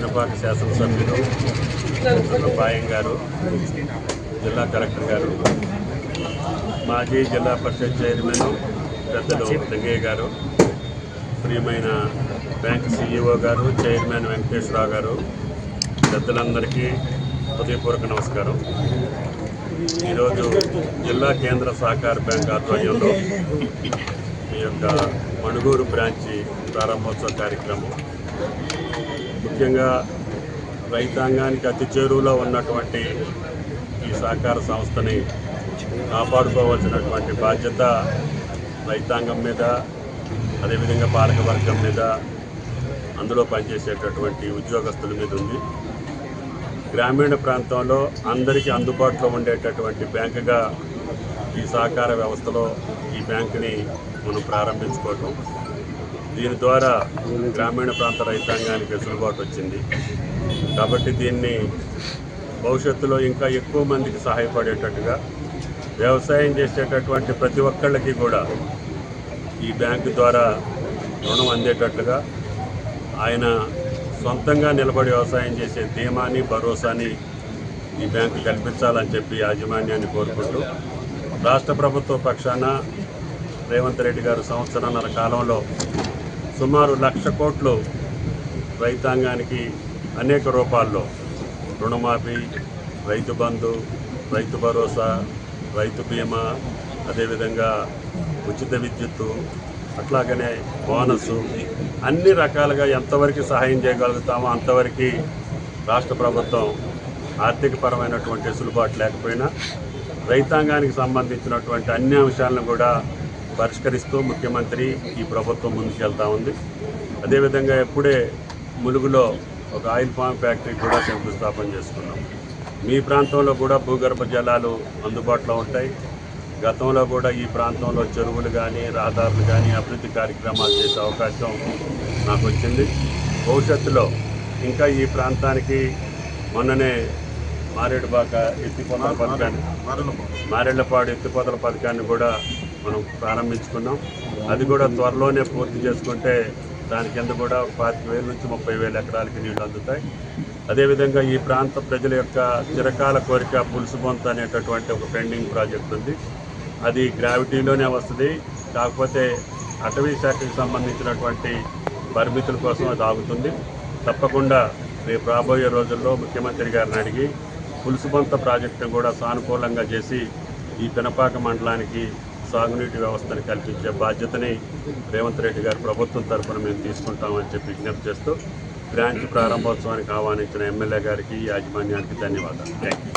పినపాక శాసనసభ్యులు పాయం గారు జిల్లా కలెక్టర్ గారు మాజీ జిల్లా పరిషత్ చైర్మన్ పెద్దలు లింగయ్య గారు ప్రియమైన bank CEO garu chairman Venkateswararao garu పెద్దలందరికీ హృదయపూర్వక నమస్కారం. ఈరోజు జిల్లా కేంద్ర సహకార బ్యాంక్ ఆధ్వర్యంలో ఈ యొక్క మణుగూరు బ్రాంచి ప్రారంభోత్సవ కార్యక్రమం ముఖ్యంగా రైతాంగానికి అతి చేరువలో ఉన్నటువంటి ఈ సహకార సంస్థని కాపాడుకోవాల్సినటువంటి బాధ్యత రైతాంగం మీద అదేవిధంగా పాలకవర్గం మీద అందులో పనిచేసేటటువంటి ఉద్యోగస్తుల మీద ఉంది. గ్రామీణ ప్రాంతంలో అందరికీ అందుబాటులో ఉండేటటువంటి బ్యాంకుగా ఈ సహకార వ్యవస్థలో ఈ బ్యాంకుని మనం ప్రారంభించుకోవటం దీని ద్వారా గ్రామీణ ప్రాంత రైతాంగానికి వెసులుబాటు వచ్చింది. కాబట్టి దీన్ని భవిష్యత్తులో ఇంకా ఎక్కువ మందికి సహాయపడేటట్టుగా వ్యవసాయం చేసేటటువంటి ప్రతి ఒక్కళ్ళకి కూడా ఈ బ్యాంకు ద్వారా రుణం అందేటట్లుగా ఆయన సొంతంగా నిలబడి వ్యవసాయం చేసే ధీమాని భరోసాని ఈ బ్యాంకు కల్పించాలని చెప్పి యాజమాన్యాన్ని కోరుకుంటూ రాష్ట్ర ప్రభుత్వ పక్షాన రేవంత్ రెడ్డి గారు సంవత్సరాల కాలంలో సుమారు లక్ష కోట్లు రైతాంగానికి అనేక రూపాల్లో రుణమాఫీ రైతు బంధు రైతు భరోసా రైతు బీమా అదేవిధంగా ఉచిత విద్యుత్తు అట్లాగనే బోనస్ అన్ని రకాలుగా ఎంతవరకు సహాయం చేయగలుగుతామో అంతవరకు రాష్ట్ర ప్రభుత్వం ఆర్థికపరమైనటువంటి వెసులుబాటు లేకపోయినా రైతాంగానికి సంబంధించినటువంటి అన్ని అంశాలను కూడా పరిష్కరిస్తూ ముఖ్యమంత్రి ఈ ప్రభుత్వం ముందుకెళ్తా ఉంది. అదేవిధంగా ఎప్పుడే ములుగులో ఒక ఆయిల్ ఫామ్ ఫ్యాక్టరీ కూడా శంకుస్థాపన చేసుకున్నాం. మీ ప్రాంతంలో కూడా భూగర్భ జలాలు అందుబాటులో ఉంటాయి. గతంలో కూడా ఈ ప్రాంతంలో చెరువులు కానీ రహదారులు కానీ అభివృద్ధి కార్యక్రమాలు చేసే అవకాశం నాకు వచ్చింది భవిష్యత్తులో ఇంకా ఈ ప్రాంతానికి మొన్ననే మారేడుబాక ఎత్తిపోతల పథకాన్ని మారేళ్ళపాడు ఎత్తిపోతల పథకాన్ని కూడా మనం ప్రారంభించుకున్నాం. అది కూడా త్వరలోనే పూర్తి చేసుకుంటే దాని కింద కూడా పాతిక వేల నుంచి ముప్పై వేల ఎకరాలకి నీళ్ళు అందుతాయి. అదేవిధంగా ఈ ప్రాంత ప్రజల యొక్క చిరకాల కోరిక పులుసు బొంత అనేటటువంటి ఒక పెండింగ్ ప్రాజెక్ట్ ఉంది. అది గ్రావిటీలోనే వస్తుంది. కాకపోతే అటవీ శాఖకి సంబంధించినటువంటి పరిమితుల కోసం అది ఆగుతుంది. తప్పకుండా రేపు రాబోయే రోజుల్లో ముఖ్యమంత్రి గారిని అడిగి పులుసుబంత ప్రాజెక్టును కూడా సానుకూలంగా చేసి ఈ పినపాక మండలానికి సాగునీటి వ్యవస్థను కల్పించే బాధ్యతని రేవంత్ రెడ్డి గారి ప్రభుత్వం తరఫున మేము తీసుకుంటామని చెప్పి విజ్ఞప్తి చేస్తూ బ్రాంచ్ ప్రారంభోత్సవానికి ఆహ్వానించిన ఎమ్మెల్యే గారికి యాజమాన్యానికి ధన్యవాదాలు. Thank you